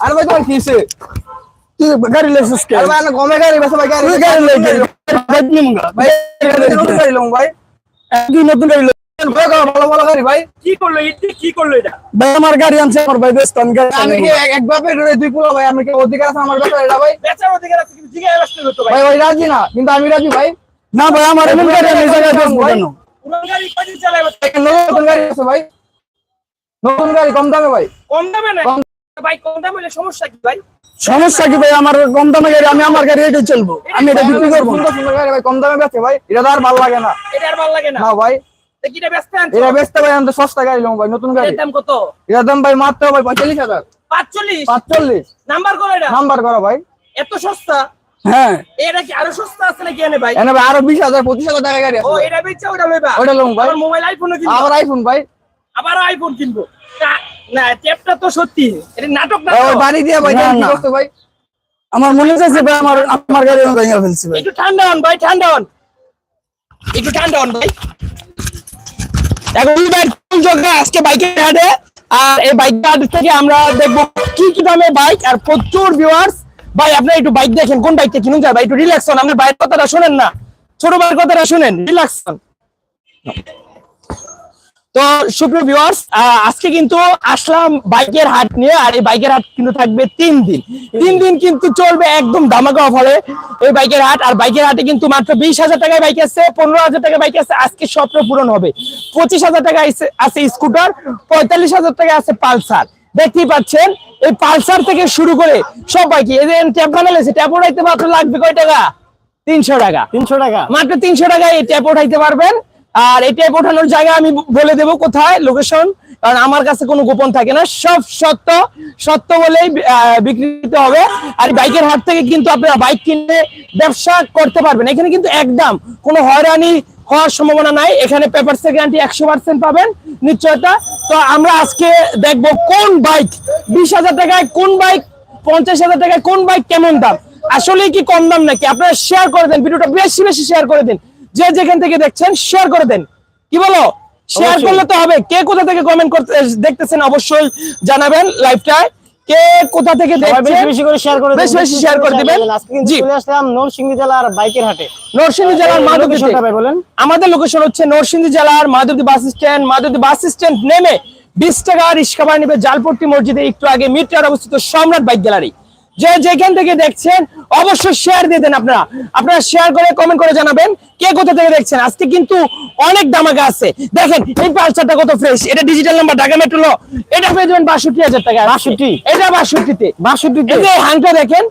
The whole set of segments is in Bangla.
আরে ভাই তোমার কিসে তুই গাড়ি লেছিস কে? আরে ভাই না গমে গাড়ি বেসা ভাই গাড়ি গাড়ি লই গেলি গাড়ি নিমু ভাই নতুন গাড়ি লম ভাই। নতুন গাড়ি লই ভাই ভালো ভালো গাড়ি ভাই। কি করল ইতি কি করল এটা? ভাই আমার গাড়ি আনছে আমার ভাই আমি গাড়ি আমি কি এক- ধরে দুই পুরো ভাই? আমি কি অধিকার আছে আমার ব্যাপারে এটা ভাই? বেচার অধিকার আছে কিন্তু জিজ্ঞাসা ভাই। ভাই ভাই রাজি না কিন্তু আমি রাজি ভাই। না ভাই আমার এমন গাড়ি আমি জায়গায় বেচবো কেন? পুরান গাড়ি চালাবে নতুন গাড়ি আছে ভাই। নতুন গাড়ি কম দামে ভাই। কম দামে না? কম- ভাই কম দামে হলে সমস্যা কি ভাই? সমস্যা কি ভাই? আমার কম দামে গাড়ি আমি আমার গাড়ি এটাই চলবো। আমি এটা বিক্রি করব সুন্দর সুন্দর গাড়ি ভাই। কম দামে বেচে ভাই এটা আর ভালো লাগে না। এটা আর ভালো লাগে না। না ভাই। এটা ব্যস্ত আনছো? এটা বেচতে ভাই আমি তো সস্তা গাড়ি লম ভাই নতুন গাড়ি। এর দাম কত? দাম ভাই মাত্র ভাই পঁয়তাল্লিশ হাজার। পাঁচচল্লিশ? পাঁচচল্লিশ। নাম্বার করো এটা। নাম্বার করো ভাই। এত সস্তা? হ্যাঁ। এটা কি আরও সস্তা আছে নাকি এনে ভাই? এনে ভাই আরও বিশ হাজার পঁচিশ হাজার টাকা গাড়ি ও এটা বেচছে ওটা লইবা। ওটা লম ভাই। আবার মোবাইল আইফোনও কিনবো? আবার আইফোন ভাই। আবার আইফোন কিনবো? না টেপটা তো সত্যি। এটা নাটক না ভাই, বাড়ি দিয়ে ভাই না, ভাই। আমার মনে ভাই আমার আমার গাড়ি ফেলছি ভাই। একটু ঠান্ডা হন ভাই ঠান্ডা হন। একটু ঠান্ডা হন ভাই। এখন কোন জায়গায় আজকে বাইকের হাটে? আর এই বাইক হাট থেকে আমরা দেখব কি কি দামে বাইক আর প্রচুর ভিউয়ার্স ভাই আপনি একটু বাইক দেখেন কোন বাইকটা কিনুন যায়? ভাই একটু রিল্যাক্স হন। আপনি বাইরের কথাটা শুনেন না। ছোট ভাইয়ের কথাটা শুনেন রিল্যাক্স হন। তো সুপ্রিয় ভিউয়ার্স আজকে কিন্তু আসলাম বাইকের হাট নিয়ে আর এই বাইকের হাট কিন্তু থাকবে তিন দিন। তিন দিন কিন্তু চলবে একদম ধামাকা অফারে এই বাইকের হাট আর বাইকের হাটে কিন্তু মাত্র বিশ হাজার টাকায় বাইক আছে পনেরো হাজার টাকায় বাইক আছে আজকে স্বপ্ন পূরণ হবে। পঁচিশ হাজার টাকা আছে- স্কুটার পঁয়তাল্লিশ হাজার টাকা আছে পালসার। দেখতেই পাচ্ছেন এই পালসার থেকে শুরু করে সব বাইকে এই যে ট্যাপ বানালেছে ট্যাপ উঠাইতে মাত্র লাগবে কয় টাকা? তিনশো টাকা। তিনশো টাকা। মাত্র তিনশো টাকায় এই ট্যাপ উঠাইতে পারবেন। আর এই ট্যাপ ওঠানোর জায়গা আমি বলে দেব কোথায় লোকেশন কারণ আমার কাছে কোনো গোপন থাকে না। সব সত্য সত্য বলেই বিক্রিত হবে। আর বাইকের হাট থেকে কিন্তু আপনারা বাইক কিনে ব্যবসা করতে পারবেন। এখানে কিন্তু একদম কোনো হয়রানি হওয়ার সম্ভাবনা নাই। এখানে পেপার সে গ্যারান্টি একশো পার্সেন্ট পাবেন, নিশ্চয়তা। তো আমরা আজকে দেখব কোন বাইক, বিশ হাজার টাকায় কোন বাইক, পঞ্চাশ হাজার টাকায় কোন বাইক কেমন দাম। আসলে কি কম দাম নাকি? আপনারা শেয়ার করে দেন, ভিডিওটা বেশি বেশি শেয়ার করে দিন। যে যেখান থেকে দেখছেন শেয়ার করে দেন। কি বলো? শেয়ার। করলে তো হবে। কে কোথা থেকে কমেন্ট করতে দেখতেছেন অবশ্যই জানাবেন লাইভটায় কে কোথা থেকে দেখছেন বেশি করে শেয়ার করে বেশি বেশি share করে দিবেন। কিন্তু জি। চলে আসলাম নরসিংদী জেলার বাইকের হাটে নরসিংদী জেলার ভাই বলেন? আমাদের লোকেশন হচ্ছে নরসিংদী জেলার Madhabdi bus stand Madhabdi bus stand নেমে বিশ টাকা রিক্সা ভাড়া নেবে জালপট্টি মসজিদে। একটু আগে মিটার অবস্থিত সম্রাট বাইক গ্যালারি। যে যেখান থেকে দেখছেন অবশ্যই শেয়ার দিয়ে দেন আপনারা। আপনারা শেয়ার করে কমেন্ট করে জানাবেন কে কোথা থেকে দেখছেন। আজকে কিন্তু অনেক দামাকা আছে। দেখেন এই পালসারটা কত ফ্রেশ এটা ডিজিটাল নাম্বার ঢাকা মেট্রো এটা পেয়ে যাবেন বাষট্টি হাজার টাকা। বাষট্টি? এটা বাষট্টিতে। বাষট্টিতে? এই হাংটা দেখেন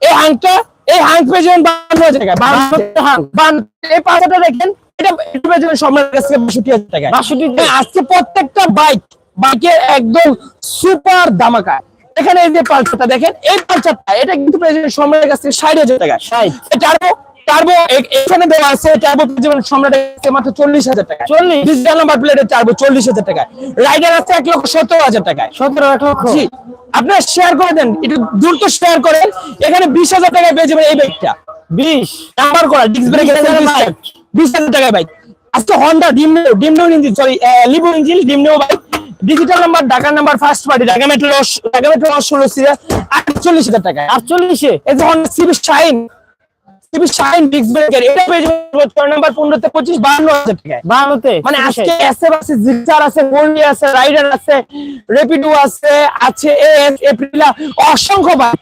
এই হাংটা এই হাং পেয়ে যাবেন বান্ন হাজার টাকা। বান্ন হাং বান্ন এই পাঁচটা দেখেন এটা পেয়ে যাবেন কাছ বাষট্টি হাজার টাকা। বাষট্টিতে? হ্যাঁ, আজকে প্রত্যেকটা বাইক বাইকের একদম সুপার দামাকা এখানে এই যে পালসারটা দেখেন এই পালসারটা এটা কিন্তু সম্রাটের কাছ থেকে ষাট হাজার টাকা। 60 টার্বো টার্বো এখানে দেওয়া আছে টার্বো পেয়ে সম্রাটের কাছ মাত্র চল্লিশ হাজার টাকা। 40? ডিজিটাল নাম্বার প্লেটের টার্বো চল্লিশ হাজার টাকা। রাইডার আছে এক লক্ষ সত্তর হাজার টাকায় সতেরো এক লক্ষ। আপনারা শেয়ার করে দেন একটু দ্রুত শেয়ার করেন। এখানে বিশ হাজার টাকায় পেয়ে যাবেন এই বাইকটা বিশ? নাম্বার করা ডিস্ক ব্রেক 20,000। বিশ হাজার টাকায় বাইক আজকে Honda dream neo dream neo engine sorry Livo engine dream neo bike digital number Dhaka number first party Dhaka metro Dhaka metro ষোলো সিরিয়াল আটচল্লিশ হাজার টাকা আটচল্লিশে? এই যখন CB Shine CB Shine disc breaker এটা পেয়ে যাবেন ছয় নাম্বার পনেরোতে পঁচিশ বান্ন হাজার টাকায়। বারোতে মানে আজকে এসএফ আছে জিক্সার আছে গোল্ডি আছে রাইডার আছে রেপিডো আছে আছে এস এপ্রিলা অসংখ্য বাইক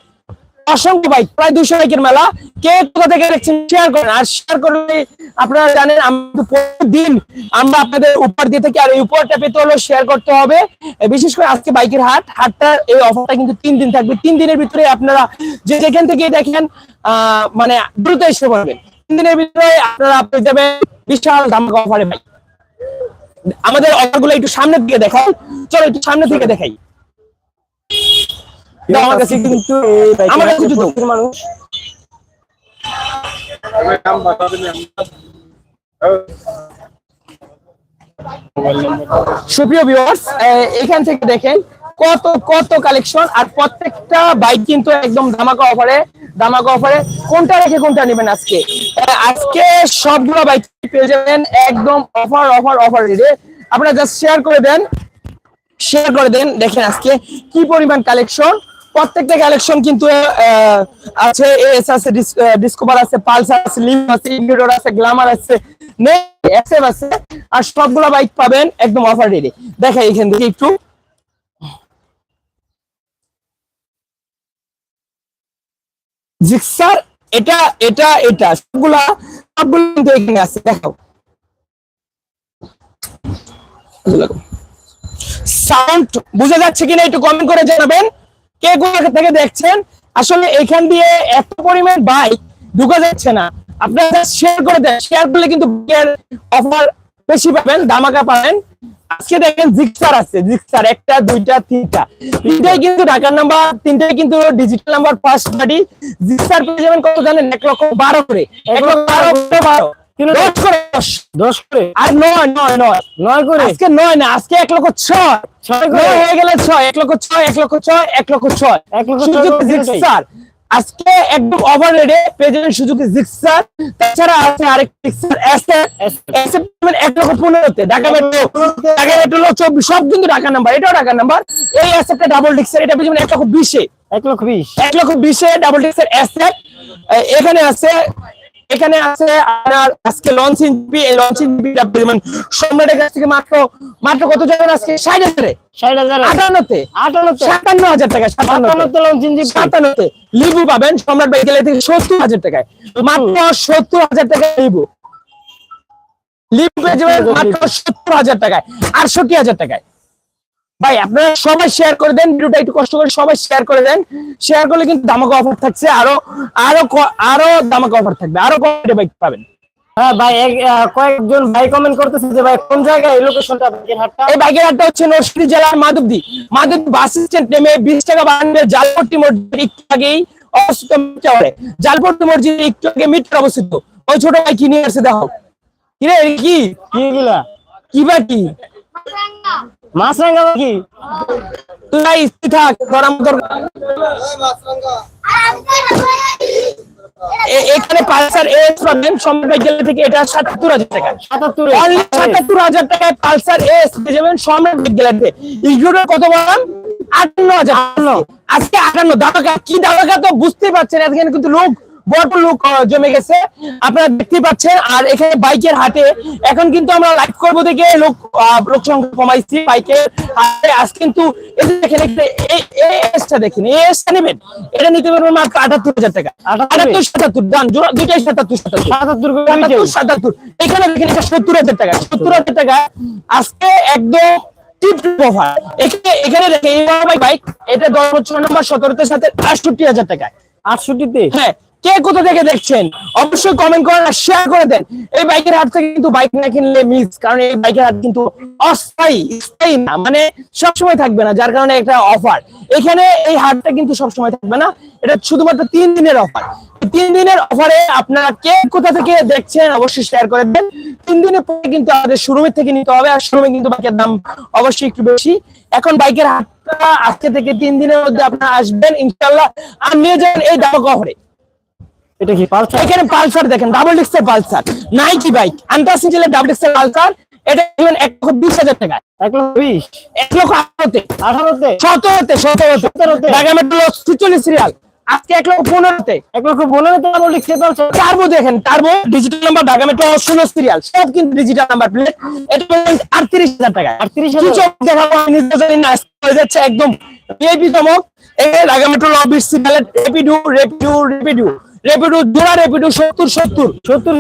অসংখ্য বাইক প্রায় দুশো বাইকের মেলা। কে কোথা থেকে দেখছেন শেয়ার করেন। আর শেয়ার করলে আপনারা জানেন, আমরা প্রতিদিন আমরা আপনাদের উপহার দিয়ে থাকি। আর এই উপহারটা পেতে হলেও শেয়ার করতে হবে। বিশেষ করে আজকে বাইকের হাট। হাটটা, এই অফারটা কিন্তু তিন দিন থাকবে। তিন দিনের ভিতরে আপনারা যে যেখান থেকে দেখেন মানে দ্রুত এসে পড়বেন তিন দিনের ভিতরে আপনারা পেয়ে যাবেন বিশাল ধামাকা অফারে বাইক আমাদের অফারগুলো একটু সামনের দিকে দেখাই। চলো একটু সামনে থেকে দেখাই। আমার কাছে কিন্তু আমার কাছে হাটে একটু দাও। প্রচুর মানুষ। সুপ্রিয় ভিউয়ার্স এখান থেকে দেখেন কত কত কালেকশন আর প্রত্যেকটা বাইক কিন্তু একদম ধামাকা অফারে ধামাকা অফারে কোনটা রেখে কোনটা নেবেন আজকে? আজকে সবগুলো বাইক পেয়ে যাবেন একদম অফার অফার অফার রেটে আপনারা জাস্ট শেয়ার করে দেন শেয়ার করে দেন দেখেন আজকে কি পরিমাণ কালেকশন প্রত্যেকটা কালেকশন কিন্তু আছে এস আছে ডিসকভার আছে পালসার আছে লিভ আছে ইন্ডিডোর আছে গ্ল্যামার আছে এসএফ আছে, আর সবগুলো বাইক পাবেন একদম অফার রেটে দেখাই এখান থেকে একটু। জিক্সার এটা এটা এটা, সবগুলা, সবগুলো কিন্তু এখানে আছে, দেখাও। সাউন্ড, বোঝা যাচ্ছে কিনা একটু কমেন্ট করে জানাবেন। কে কোথা থেকে দেখছেন? আসলে এখান দিয়ে এত পরিমাণ বাইক ঢুকা যাচ্ছে না। আপনারা শেয়ার করে দেন। শেয়ার করলে কিন্তু অফার বেশি পাবেন দামাকা পাবেন। আজকে দেখেন জিক্সার আছে। জিক্সার একটা দুইটা তিনটা। তিনটাই কিন্তু ঢাকার নাম্বার তিনটাই কিন্তু digital number first party Gixxer পেয়ে যাবেন কত জানেন? এক লক্ষ বারো করে। এক লক্ষ বারো করে বারো। দশ করে। দশ দশ করে। আর নয় নয় নয়। নয় করে? আজকে নয় না আজকে এক লক্ষ ছয়। ছয়। হয়ে গেলে ছয় এক লক্ষ ছয় এক লক্ষ ছয় এক লক্ষ ছয়। এক আজকে একদম ওভার রেডে জিক্সার। তাছাড়া আছে আরেক জিক্সার এক লক্ষ পনেরোতে। ঢাকা মেট্রো ঢাকা মেট্রো চব্বিশ সব কিন্তু ঢাকা নাম্বার এটাও ঢাকা নাম্বার এই ডাবল ডিক্সার এটা এক লক্ষ বিশে। এক লক্ষ বিশ। এক লক্ষ বিশে ডাবল ডিক্সের অ্যাসেট এখানে আছে এখানে আছে আপনার আজকে লঞ্চিং জিপি এই লঞ্চিং জিপিটা পরিমাণ সম্রাটের কাছ থেকে মাত্র মাত্র কত যাবেন আজকে? ষাট হাজারে। ষাট হাজার। আটান্নতে। আটান্নতে। সাতান্ন হাজার টাকা সাতান্নতে। লিবু পাবেন সম্রাট গেলে থেকে সত্তর হাজার টাকায়। মাত্র সত্তর হাজার টাকা লিবু। লিবু পেয়ে যাবেন মাত্র সত্তর হাজার টাকায়। আটষট্টি হাজার টাকায়। ভাই আপনারা সবাই শেয়ার করে দেন ভিডিওটা একটু কষ্ট করে সবাই শেয়ার করে দেন। শেয়ার করলে কিন্তু দামাকা অফার থাকছে আরও আরও আরও দামাকা অফার থাকবে আরও কয়টা বাইক পাবেন। হ্যাঁ ভাই কয়েকজন ভাই কমেন্ট করতেছে যে ভাই কোন জায়গায় এই লোকেশনটা আপনাদের হাটটা? এই বাইকের হাটটা হচ্ছে নরসিংদী জেলার মাধবদী। মাধবদী বাস স্ট্যান্ড নেমে বিশ টাকা বাড়াবে জালপট্টি মসজিদ একটু আগেই অবস্থিত মিটারে জালপট্টি মসজিদ একটু আগে মিটার অবস্থিত। ওই ছোট ভাই কি নিয়ে আসছে দেখো। কি রে কি? কি এগুলা? কি বা কি? মাছরাঙ্গা কি তুই থাক এখানে পালসার এস পাবেন সম্রাট গেলে থেকে এটা সাতাত্তর হাজার টাকা। সাতাত্তর হাজার টাকায় পালসার এস পেয়ে যাবেন সম্রাট ইগনোর কত বললাম আটান্ন হাজার। আজকে আটান্ন। দামাকা কি দামাকা তো বুঝতেই পারছেন এখানে কিন্তু লোক বড় লোক জমে গেছে। আপনারা দেখতে পাচ্ছেন আর এখানে বাইকের হাটে এখন কিন্তু আমরা লাইভ করব দেখে লোক লোক সংখ্যা কমাইছি বাইকের হাটে। আজ কিন্তু এই যে দেখেন এখানে এই- এই এসটা দেখেন এসটা নেবেন। এটা নিতে পারবেন মাত্র আটাত্তর হাজার টাকা। আটাত্তর? সাতাত্তর দুইটাই সাতাত্তর সাতাত্তর। সাতাত্তর সাতাত্তর এখানে দেখেন এটা সত্তর হাজার টাকা সত্তর হাজার টাকা। আজকে একদম এখানে এখানে দেখে বাইক এটা দশ বছর নম্বর সতেরোতে সাথে আটষট্টি হাজার টাকায়। আটষট্টিতে? হ্যাঁ কে কোথা থেকে দেখছেন? অবশ্যই কমেন্ট করেন আর শেয়ার করে দেন। এই বাইকের হাট থেকে কিন্তু বাইক না কিনলে মিস কারণ এই বাইকের হাত কিন্তু অস্থায়ী, স্থায়ী না মানে সবসময় থাকবে না, যার কারণে একটা অফার এখানে এই হাটটা কিন্তু সবসময় থাকবে না, এটা শুধুমাত্র তিন দিনের অফার তিন দিনের অফারে আপনারা কে কোথা থেকে দেখছেন অবশ্যই শেয়ার করে দেন। তিন দিনের পরে কিন্তু আমাদের শোরুমের থেকে নিতে হবে, আর শোরুমে কিন্তু বাইকের দাম অবশ্যই একটু বেশি। এখন বাইকের হাটটা আজকে থেকে তিন দিনের মধ্যে আপনারা আসবেন ইনশাল্লাহ আর নিয়ে যাবেন এই দামক অফারে এটা কি পালসার? এখানে পালসার দেখেন ডাবল ডিস্কের পালসার। নাইকি বাইক ডাবল ডিস্কের পালসার। এটা এক লক্ষ বিশ হাজার টাকা এক লক্ষ বিশ? এক লক্ষ আঠারোতে। আঠারোতে? সতেরোতে সতেরোতে। সতেরোতে। ঢাকা মেট্রো ছিচল্লিশ সিরিয়াল আজকে এক লক্ষ পনেরোতে। এক লক্ষ পনেরোতে ডাবল ডিক্সে পালসার? টার্বো দেখেন turbo digital number Dhaka metro ষোলো সিরিয়াল সব কিন্তু ডিজিটাল নাম্বার প্লেট এটা আটত্রিশ হাজার টাকা 38,000 কি চোখ দেখাবো হয়ে যাচ্ছে একদম ভিআইপি চমক এই ঢাকা মেট্রো লবির সিরিয়াল রেপিডু রেপিডু রেপিডু রেপিডু জোড়া রেপিডু সত্তর সত্তর। সত্তর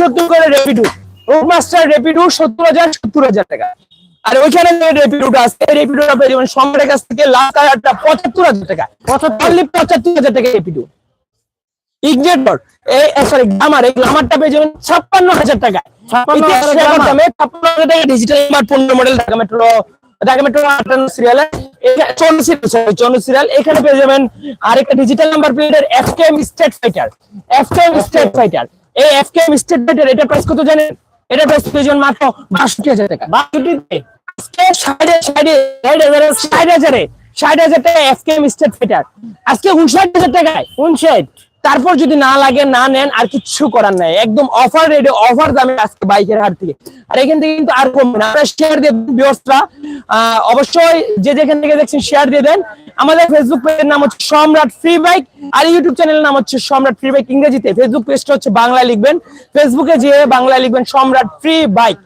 সত্তর করে রেপিডু। রোডমাস্টার রেপিডু সত্তর হাজার সত্তর হাজার টাকা। আর ওইখানে যে রেপিডুটা আছে এই রেপিডুটা পেয়ে যাবেন সম্রাটের কাছ থেকে লাখ হাজারটা পঁচাত্তর হাজার টাকা। পঁচাত্তর। অনলি পঁচাত্তর হাজার টাকা রেপিডু। ইগনেটর এই সরি গ্লামার এই গ্লামারটা পেয়ে যাবেন ছাপ্পান্ন হাজার টাকা 56,000 ইতিহাস টাকা রেকর্ড গ্লামার। দামে ছাপ্পান্ন হাজার টাকা ডিজিটাল নাম্বার পনেরো model Dhaka metro Dhaka metro আটান্ন সিরিয়াল চৌন্ন সিরিয়াল সরি সিরিয়াল এখানে পেয়ে যাবেন আরেকটা ডিজিটাল নাম্বার প্লেটের F K M street fighter F K M street fighter এই F K M street fighter এটা প্রাইস কত জানেন? এটা প্রাইস পেয়ে যাবেন মাত্র বাষট্টি হাজার টাকা। বাষট্টিতে ষাট ষাট ষাট হাজারে ষাট হাজারে ষাট হাজার টাকা F K M street fighter আজকে উনষাট হাজার টাকায়। উনষাট তারপর যদি না লাগে, না নেন, আর কিচ্ছু করার নাই। একদম অফার রেটে অফার দামে আজকে বাইকের হাট থেকে। আর এখান থেকে কিন্তু আর কমবে না। আপনারা শেয়ার দিয়ে বিয়সরা অবশ্যই যে যেখান থেকে দেখছেন শেয়ার দিয়ে দেন। আমাদের ফেসবুক পেজের নাম হচ্ছে সম্রাট ফ্রি বাইক আর ইউটিউব চ্যানেলের নাম হচ্ছে সম্রাট ফ্রি বাইক ইংরেজিতে। ফেসবুক পেজটা হচ্ছে বাংলায় লিখবেন। ফেসবুকে যে বাংলায় লিখবেন, সম্রাট ফ্রি বাইক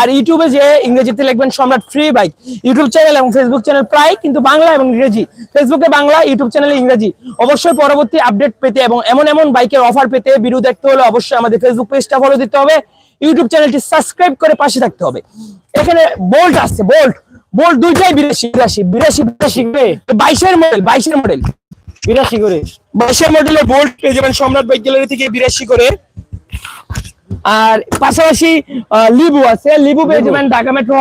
আর ইউটিউবে যে ইংরেজিতে লিখবেন Samrat free bike, YouTube channel এবং ফেসবুক চ্যানেল প্রায় কিন্তু বাংলা এবং ইংরেজি। ফেসবুকে বাংলা, ইউটিউব চ্যানেলে, ইংরেজি। অবশ্যই পরবর্তী আপডেট পেতে এবং এমন এমন বাইকের অফার পেতে ভিডিও দেখতে হলে অবশ্যই আমাদের ফেসবুক পেজটা ফলো দিতে হবে। ইউটিউব চ্যানেলটি সাবস্ক্রাইব করে পাশে থাকতে হবে। এখানে বোল্ট আসছে বোল্ট বোল্ট দুইটাই বিরাশি বিরাশি বিরাশি বিরাশি বাইশের মডেল বাইশের মডেল বিরাশি করে। বাইশের মডেলের বোল্ট পেয়ে যাবেন সম্রাট বাইক গ্যালারি থেকে বিরাশি করে। আর পাশাপাশি লিবু আছে। লিবু পেয়ে যাবেন ঢাকা মেট্রো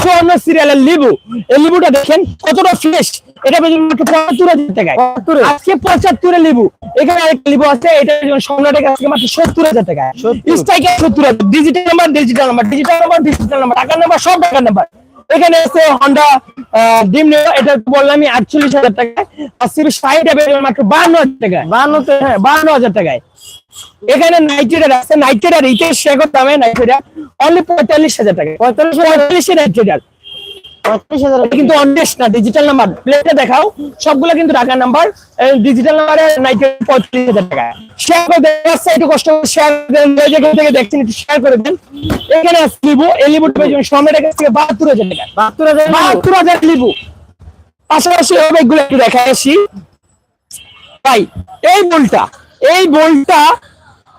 চুয়ান্ন সিরিয়ালের লিবু। এই লিবুটা দেখেন কতটা ফ্রেশ এটা পেয়ে যাবেন মাত্র পঁচাত্তর হাজার টাকায় আজকে পঁচাত্তরে লিবু। এখানে আরেকটা লিবু আছে এটা পেয়ে যাবেন সম্রাটের কাছ থেকে মাত্র সত্তর হাজার টাকায় 70 স্ট্রাইকার সত্তর হাজার digital number digital number digital number digital number টাকার নাম্বার সব টাকার নাম্বার এখানে আছে হন্ডা ডিম এটা তো বললাম আমি আটচল্লিশ হাজার টাকায়। আর সিবি ষাট মাত্র বান্ন হাজার টাকায়। বান্ন হ্যাঁ বান্ন হাজার টাকায়। এখানে নাইট্রেডার আছে। নাইট্রেডার এইটা শেখর দামে নাইট্রেডার অনলি পঁয়তাল্লিশ হাজার টাকা পঁয়তাল্লিশ পঁয়তাল্লিশে নাইট্রেডার কিন্তু অনটেস্ট না ডিজিটাল নাম্বার প্লেটে দেখাও সবগুলো কিন্তু টাকার নাম্বার ডিজিটাল নাম্বারে হাজার টাকা। শেয়ার করে একটু কষ্ট করে শেয়ার যেখান থেকে দেখছেন একটু শেয়ার করে দেন। এখানে আছে লিবু এই লিবুটা কাছ থেকে বাহাত্তর হাজার টাকা। বাহাত্তর হাজার বাহাত্তর হাজার লিবু পাশাপাশি অনেকগুলো একটু দেখা আসি। ভাই এই বলটা এই বলটা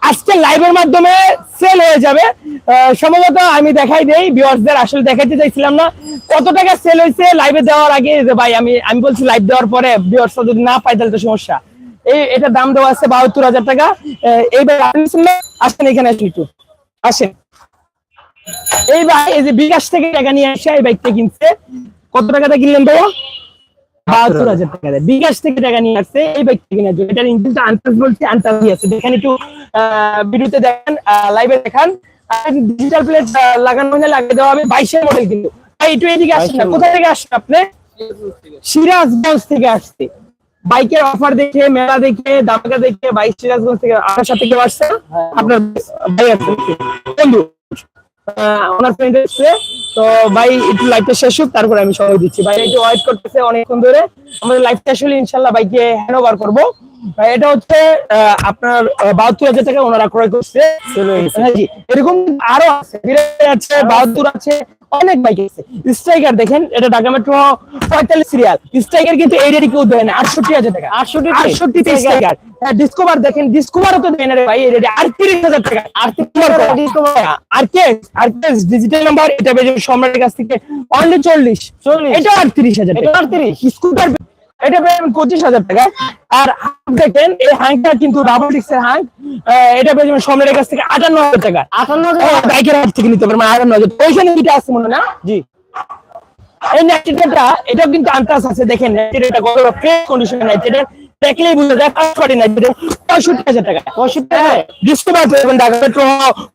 আজকে লাইভের মাধ্যমে সেল হয়ে যাবে। সম্ভবত আমি দেখাই দেই ভিউয়ার্সদের আসলে দেখাইতে চাইছিলাম না। কত টাকা সেল হয়েছে লাইভে দেওয়ার আগে? যে ভাই আমি আমি বলছি লাইভ দেওয়ার পরে ভিউয়ার্সরা যদি না পাই তাহলে তো সমস্যা। এই এটা দাম দেওয়া আছে বাহাত্তর হাজার টাকা। আহ, এই ভাই আপনি শুনলে আসেন এখানে আসেন একটু। আসেন। এই ভাই এই যে বিকাশ থেকে টাকা নিয়ে আসে এই বাইকটা কিনছে। কত টাকাটা কিনলেন ভাইয়া? বাহাত্তর হাজার টাকা দেয়। বিকাশ থেকে টাকা নিয়ে আসছে এই বাইকটা কিনার জন্য এটার ইঞ্জিনটা আনটাস বলছে আছে। দেখেন একটু ভিডিওতে দেখেন লাইভে দেখান। ডিজিটাল প্লেট লাগানো হলে লাগিয়ে দেওয়া হবে বাইশের মডেল কিন্তু। ভাই একটু এদিকে আসেন না। কোথা থেকে আসছেন আপনি? সিরাজগঞ্জ থেকে আসছে। বাইকের অফার দেখে মেলা দেখে দামকা দেখে বাইক সিরাজগঞ্জ থেকে আমার সাথে কেউ আসছে? আপনার ভাই আছে বন্ধু ওনার ফ্রেন্ড এসছে। তো ভাই একটু লাইভটা শেষ হোক তারপরে আমি সময় দিচ্ছি। ভাই একটু ওয়েট করতেছে অনেকক্ষণ ধরে। আমাদের লাইভটা আসলে ইনশাল্লাহ ইনশাল্লাহ বাইকে হ্যান্ড ওভার করব। ভাই, এটা হচ্ছে আহ, আপনার বাহাত্তর হাজার টাকা ওনারা ক্রয় করছে। হ্যাঁ এরকম আরও আছে। আছে বাহাত্তর আছে অনেক বাইক আছে। স্ট্রাইকার দেখেন এটা ঢাকা মেট্রো পঁয়তাল্লিশ সিরিয়াল স্ট্রাইকার কিন্তু এই রেডি কেউ দেয় না আটষট্টি হাজার টাকা। 68 তে? আটষট্টি স্ট্রাইকার হ্যাঁ ডিসকভার দেখেন ডিসকভারও তো দেয় না রে ভাই এই রেডি আটত্রিশ হাজার টাকা। আটত্রিশ ডিসকভার আর কে আর কে ডিজিটাল নাম্বার এটা বেজে সম্রাটের কাছ থেকে। অনলি চল্লিশ। 40 এটা আটত্রিশ হাজার টাকা। 38 স্কুটার এটা পেয়ে পঁচিশ হাজার টাকা। আর দেখেন এই হাঁকটা কিন্তু ডাবল ডিক্সের হাঁক এটা পেয়ে যাবেন সম্রাটের কাছ থেকে আটান্ন হাজার টাকা। আটান্ন হাজার বাইকের হাত থেকে নিতে পারবেন আটান্ন হাজার ওইখানে দুইটা আছে মনে হয় না? জি। এই নাইট্রেটটা এটাও কিন্তু আন্টাস আছে দেখেন নাইট্রেটটা কত ফ্রেশ কন্ডিশনে নাইট্রেটের দেখলেই বুঝা যায় ফার্স্ট পার্টি নাইট্রেটের পঁয়ষট্টি হাজার টাকা। পঁয়ষট্টি হ্যাঁ ডিসকভার পাবেন ঢাকা মেট্রো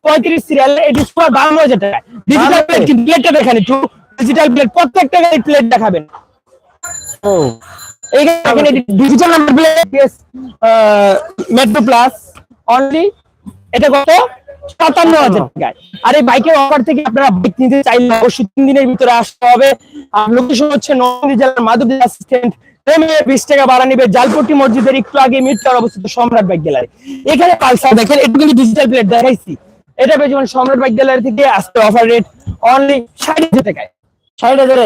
পঁয়ত্রিশ সিরিয়াল এই ডিসকভার বান্ন হাজার টাকা। ডিজিটাল প্লেট কিন্তু প্লেটটা দেখেন একটু ডিজিটাল প্লেট প্রত্যেকটা প্লেট দেখাবেন। ও। এইখানে digital number plate metro plus only এটা কত? সাতান্ন হাজার টাকায়। আর এই বাইকের অফার থেকে আপনারা বাইক নিতে চাইলে অবশ্যই তিন দিনের ভিতরে আসতে হবে। আর লোকেশন হচ্ছে নন্দী জেলার মাধবদী অ্যাসিস্ট্যান্ট বিশ টাকা ভাড়া নিবে জালপট্টি মসজিদের একটু আগে মিটটার অবস্থিত সম্রাট বাইক গ্যালারি এখানে পালসার দেখেন একটু কিন্তু ডিজিটাল প্লেট দেখাইছি। এটা পেয়ে যেমন সম্রাট বাইক গ্যালারি থেকে আসতে অফার রেট অনলি ষাট হাজার টাকায়। হাজারে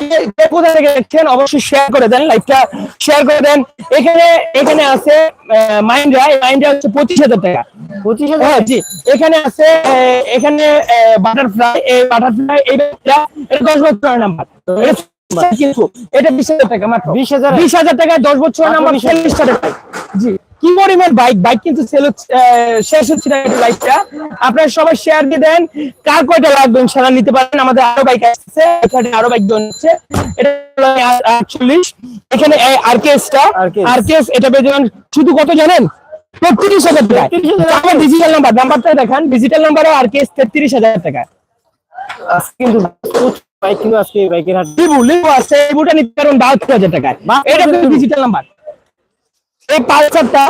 কে- কে কোথা থেকে দেখছেন? অবশ্যই শেয়ার করে দেন লাইভটা শেয়ার করে দেন। এখানে এখানে আছে মাইন্ডরা মাইন্ডরা হচ্ছে পঁচিশ হাজার টাকা। পঁচিশ হাজার? হ্যাঁ জি। এখানে আছে এখানে বাটারফ্লাই এই বাটারফ্লাই এই এটা দশ বছরের নাম্বার কিন্তু এটা বিশ হাজার টাকা মাত্র। 20,000 বিশ হাজার টাকায় দশ বছরের নাম্বার 20,000 চল্লিশ টাকা জি। কি পরিমাণ বাইক বাইক কিন্তু সেল শেষ হচ্ছে না লাইফটা আপনারা সবাই শেয়ার দিয়ে দেন কার কয়টা লাগবে ইনশাআল্লাহ নিতে পারেন? আমাদের আরও বাইক আসছে এখানে আরও বাইক হচ্ছে। এটা হলো আটচল্লিশ। এখানে আরকেএসটা আরকেএস এটা যাবেন শুধু কত জানেন? তেত্রিশ হাজার টাকা। 33,000 আমার ডিজিটাল নাম্বার নাম্বারটা দেখান ডিজিটাল নাম্বারে আরকেএস তেত্রিশ হাজার টাকা। কিন্তু বাইক কিন্তু আজকে বাইকের হাট। লিবু লিবু আছে লিবুটা নিতে বাহাত্তর হাজার বাহাত্তর এটা টাকা। ডিজিটাল নাম্বার এই পালসারটা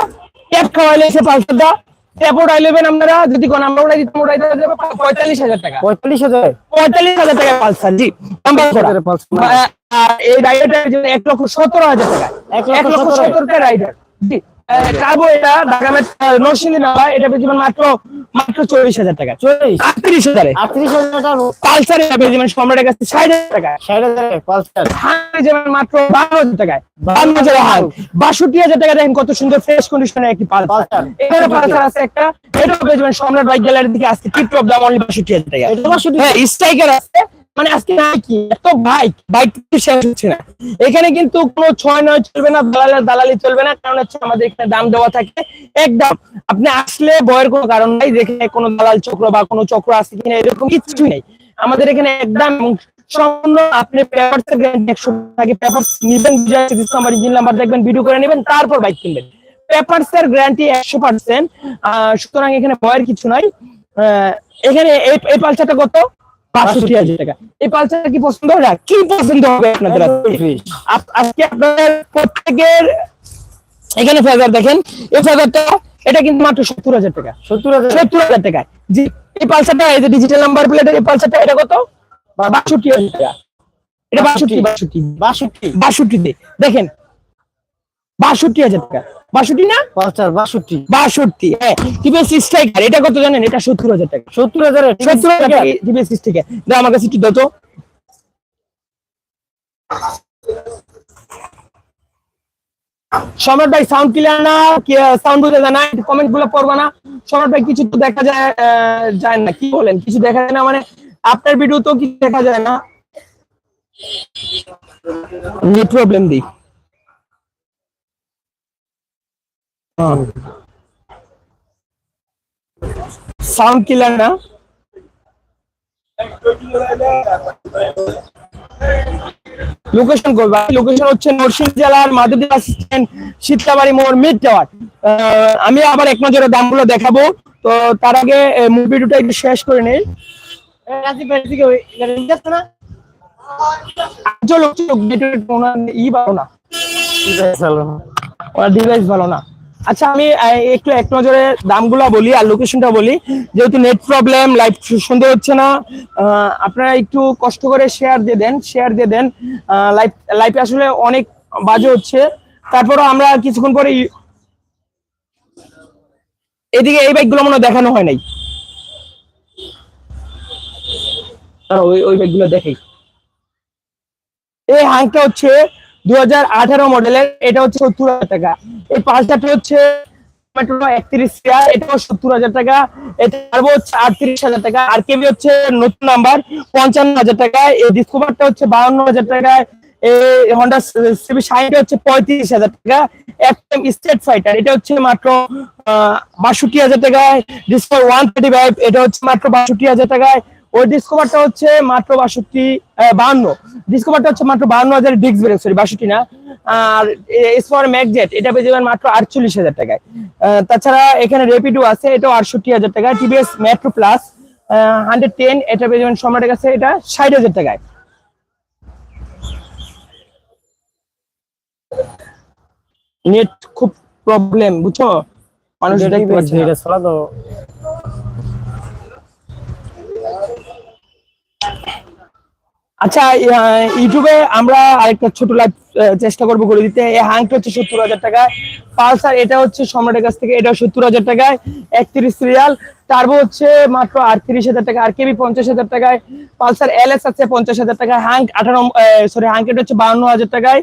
ট্যাপ খাওয়াইলে সে পালসারটা ট্যাপ ওটাই নেবেন আপনারা যদি কোন আমরা ওটাই দিতাম ওটাই দিতে যাবে পঁয়তাল্লিশ হাজার টাকা। পঁয়তাল্লিশ হাজার? পঁয়তাল্লিশ হাজার টাকা পালসার জি নাম্বার করা হাজারের Pulsar। আহ, আর এই রাইডারটার এক লক্ষ সতেরো হাজার টাকা। এক এক লক্ষ লক্ষ সতেরো সতেরো টাকা রাইডার জি। কার্বো এটা ঢাকা নরসিংদী নালা এটা মাত্র মাত্র চল্লিশ হাজার টাকা চল্লিশ আটত্রিশ হাজারে। আটত্রিশ হাজার টাকা পালসার এটা পেয়ে সম্রাটের কাছে ষাট হাজার টাকা। ষাট হাজার পালসার। মাত্র বারো হাজার টাকায় বান্ন হাজার হাঁড়। বাষট্টি হাজার টাকা দেখেন কত সুন্দর ফ্রেশ কন্ডিশনের একটি পালসার। এখানে পালসার আছে একটা এটাও পেয়ে সম্রাট বাইক গ্যালারির দিকে আসছে টিপ টপ দাম অনলি বাষট্টি হাজার টাকা। হ্যাঁ স্ট্রাইকার আছে। মানে আজকে কি এত বাইক বাইক শেষ হচ্ছে না। এখানে কিন্তু কোনো ছয় নয় চলবে না দালালের দালালি চলবে না কারণ হচ্ছে আমাদের এখানে দাম দেওয়া থাকে একদম। আপনি আসলে ভয়ের কোনো কারণ নাই যেখানে কোনো দালাল চক্র বা কোনো চক্র আছে কিনা এরকম কিছু নেই। আমাদের এখানে একদম সম্পূর্ণ আপনি পেপার একশো পেপার নিবেন নাম্বার দেখবেন ভিডিও করে নেবেন তারপর বাইক কিনবেন। পেপারস এর গ্যারান্টি একশো পার্সেন্ট সুতরাং এখানে ভয়ের কিছু নাই। আহ, এখানে এই- পালসারটা কত? বাষট্টি হাজার টাকা। এই পালসারটা কি পছন্দ হবে না? কি পছন্দ হবে আপনাদের আজকে? আপনাদের প্রত্যেকের এখানে ফেজার দেখেন। এই ফেজারটা এটা কিন্তু মাত্র সত্তর হাজার টাকা। সত্তর হাজার। সত্তর হাজার টাকা জি এই পালসারটা এই যে ডিজিটাল নাম্বার প্লেট এই পালসারটা এটা কত? বাষট্টি। হাজার টাকা। এটা বাষট্টি। বাষট্টি। বাষট্টি। বাষট্টিতে। দেখেন বাষট্টি হাজার টাকা। বাষট্টি না? বাষট্টি। বাষট্টি হ্যাঁ। টিভিএস স্ট্রাইকার এটা কত জানেন? এটা সত্তর হাজার টাকা। সত্তর হাজারের সত্তর হাজার টাকা। টিভিএস স্ট্রাইকার আমার কাছে একটু দাও তো সম্রাট ভাই সাউন্ড ক্লিয়ার না? সাউন্ড বুঝে যায় না? কমেন্টগুলো পড়বা না? সম্রাট ভাই কিছু তো দেখা যায় যায় না। কি বলেন? কিছু দেখা যায় না? মানে আপনার ভিডিও তো কিছু দেখা যায় না। নেট প্রবলেম দিই। সাউন্ড ক্লিয়ার না লোকেশন করবা। লোকেশন হচ্ছে নরসিংহ জেলার মাধুরী অ্যাসিস্ট্যান্ট শীতলাবাড়ি মোড় মিড টাওয়ার আমি আবার এক নজরে দামগুলো দেখাবো। তো তার আগে মুভি ভিডিওটা একটু শেষ করে নেই। ই ভালো না। ডিভাইস ভালো না। আচ্ছা আমি একটু এক নজরে দামগুলো বলি আর লোকেশনটা বলি। যেহেতু নেট প্রবলেম লাইভ সুন্দর হচ্ছে না আপনারা একটু কষ্ট করে শেয়ার দিয়ে দেন শেয়ার দিয়ে দেন। লাইভ লাইভে আসলে অনেক বাজে হচ্ছে। তারপরও আমরা কিছুক্ষণ পরে এদিকে এই বাইকগুলো মনে দেখানো হয় নাই। ওই ওই বাইকগুলো দেখাই এই হাঁকটা হচ্ছে দু হাজার আঠারো মডেলের, এটা হচ্ছে সত্তর হাজার টাকা। এই পাঁচটা হচ্ছে একত্রিশ এটাও সত্তর হাজার টাকা, এটা হচ্ছে আটত্রিশ হাজার টাকা আর কেবি হচ্ছে নতুন নাম্বার পঞ্চান্ন হাজার টাকা, এই ডিসকভারটা হচ্ছে বাউন্ন হাজার টাকা, এই হন্ডা সিবি সাইনটা হচ্ছে পঁয়ত্রিশ হাজার টাকা এফএম স্টেট ফাইটার এটা হচ্ছে মাত্র বাষট্টি হাজার টাকায় ডিসকভার ওয়ান থার্টি ফাইভ এটা হচ্ছে মাত্র বাষট্টি হাজার টাকায় ওই ডিসকভারটা হচ্ছে মাত্র বাষট্টি বাহান্ন। ডিসকভারটা হচ্ছে মাত্র বাহান্ন হাজার ডিস্ক ব্রেক সরি বাষট্টি না। আর এসফর ম্যাকজেট এটা পেয়ে যাবেন মাত্র আটচল্লিশ হাজার টাকায়। তাছাড়া এখানে রেপিডো আছে এটাও আটষট্টি হাজার টাকা TVS metro plus hundred ten এটা পেয়ে যাবেন সম্রাটের কাছে এটা ষাট হাজার টাকায়। নেট খুব প্রবলেম বুঝছ? মানুষ দেখতে পাচ্ছে না। আচ্ছা ইউটিউবে আমরা আরেকটা ছোট লাইভ চেষ্টা করব করে দিতে। এই হ্যাংটা হচ্ছে সত্তর হাজার টাকায়। পালসার, এটা হচ্ছে সম্রাটের কাছ থেকে এটা সত্তর হাজার টাকায়। একত্রিশ সিরিয়াল টার্বো হচ্ছে মাত্র আটত্রিশ হাজার টাকা, আর কেবি পঞ্চাশ হাজার টাকায়। পালসার এল এস আছে পঞ্চাশ হাজার টাকায়। হ্যাঙ্ক আঠারো সরি হ্যাঙ্কেট হচ্ছে বাউন্ন হাজার টাকায়।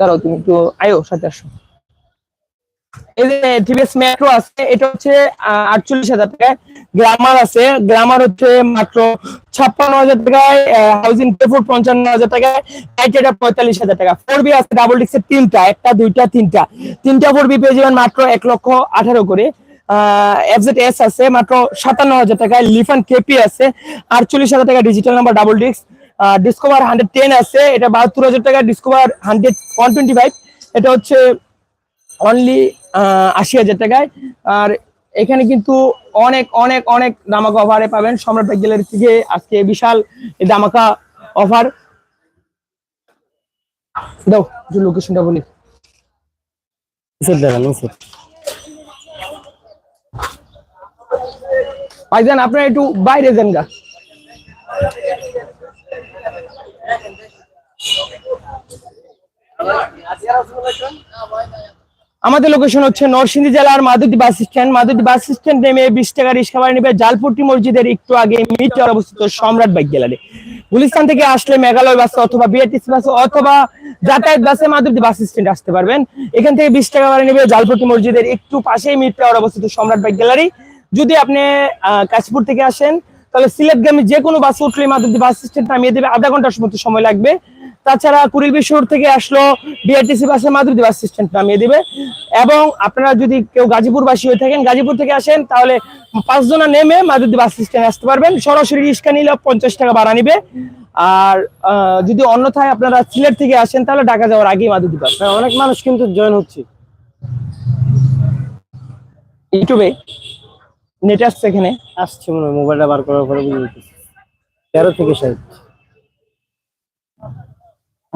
দাঁড়াও, তুমি একটু আয়ো, সাথে আসো। এই যে টিভিএস মেট্রো আছে, এটা হচ্ছে আটচল্লিশ হাজার টাকায়। গ্রামার আছে। গ্রামার হচ্ছে মাত্র ছাপ্পান্ন হাজার টাকায় হাউজিং পেফোর পঞ্চান্ন হাজার টাকায় এটা পঁয়তাল্লিশ হাজার টাকা। ফোর বি আছে ডাবল ডিক্সের তিনটা, একটা, দুইটা, তিনটা। তিনটা ফোর বি পেয়ে মাত্র এক লক্ষ আঠারো করে। এফজেড এস আছে, মাত্র সাতান্ন হাজার টাকায়। লিফান কেপি আছে, আটচল্লিশ হাজার টাকা ডিজিটাল নাম্বার ডাবল ডিক্স ডিসকভার হান্ড্রেড টেন আছে, এটা বাহাত্তর হাজার টাকা Discover hundred one twenty five এটা হচ্ছে অনলি আশি হাজার টাকায়। আর এখানে কিন্তু অনেক অনেক অনেক দামাকা অফারে পাবেন। সম্রাট গ্যালারি থেকে আজকে বিশাল দামাকা অফার দাও যে লোকেশনটা বলি। ভাইজান আপনারা একটু বাইরে যান গা। আজকে আমাদের লোকেশন হচ্ছে নরসিংদী জেলার মাদুদি বাস স্ট্যান্ড মাদুদি বাস স্ট্যান্ড নেমে বিশ টাকা রিক্সা নেবে জালপুটি মসজিদের একটু আগে মিটার অবস্থিত সম্রাট বাইক গ্যালারি। গুলিস্তান থেকে আসলে মেঘালয় বাসে অথবা বিআরটিসি বাসে অথবা যাতায়াত বাসে মাদুদি বাস স্ট্যান্ড আসতে পারবেন। এখান থেকে বিশ টাকা ভাড়া নেবে জালপুটি মসজিদের একটু পাশেই মিটার অবস্থিত সম্রাট বাইক গ্যালারি। যদি আপনি কাশীপুর থেকে আসেন, তাহলে সিলেটগামী যে কোনো বাসে উঠলে মাদুদি বাস স্ট্যান্ড নামিয়ে দেবে। আধা ঘণ্টার মতো সময় লাগবে। তাছাড়া কুড়িল বিশ্বর থেকে আসলো বিআরটিসি বাসে মাদুদি বাস স্ট্যান্ড নামিয়ে দিবে। এবং আপনারা যদি কেউ গাজীপুর বাসী হয়ে থাকেন গাজীপুর থেকে আসেন তাহলে পাঁচজনা নেমে মাদুদি বাস স্ট্যান্ডে আসতে পারবেন। সরাসরি রিক্সা নিলে পঞ্চাশ টাকা ভাড়া নিবে। আর যদি অন্যথায় আপনারা সিলেট থেকে আসেন তাহলে ঢাকা যাওয়ার আগেই মাদুদি বাস অনেক মানুষ কিন্তু জয়েন হচ্ছে। ইউটিউবে নেট আসছে এখানে। আসছে মনে হয় মোবাইলটা বার করার পরে বুঝে তেরো থেকে ষাট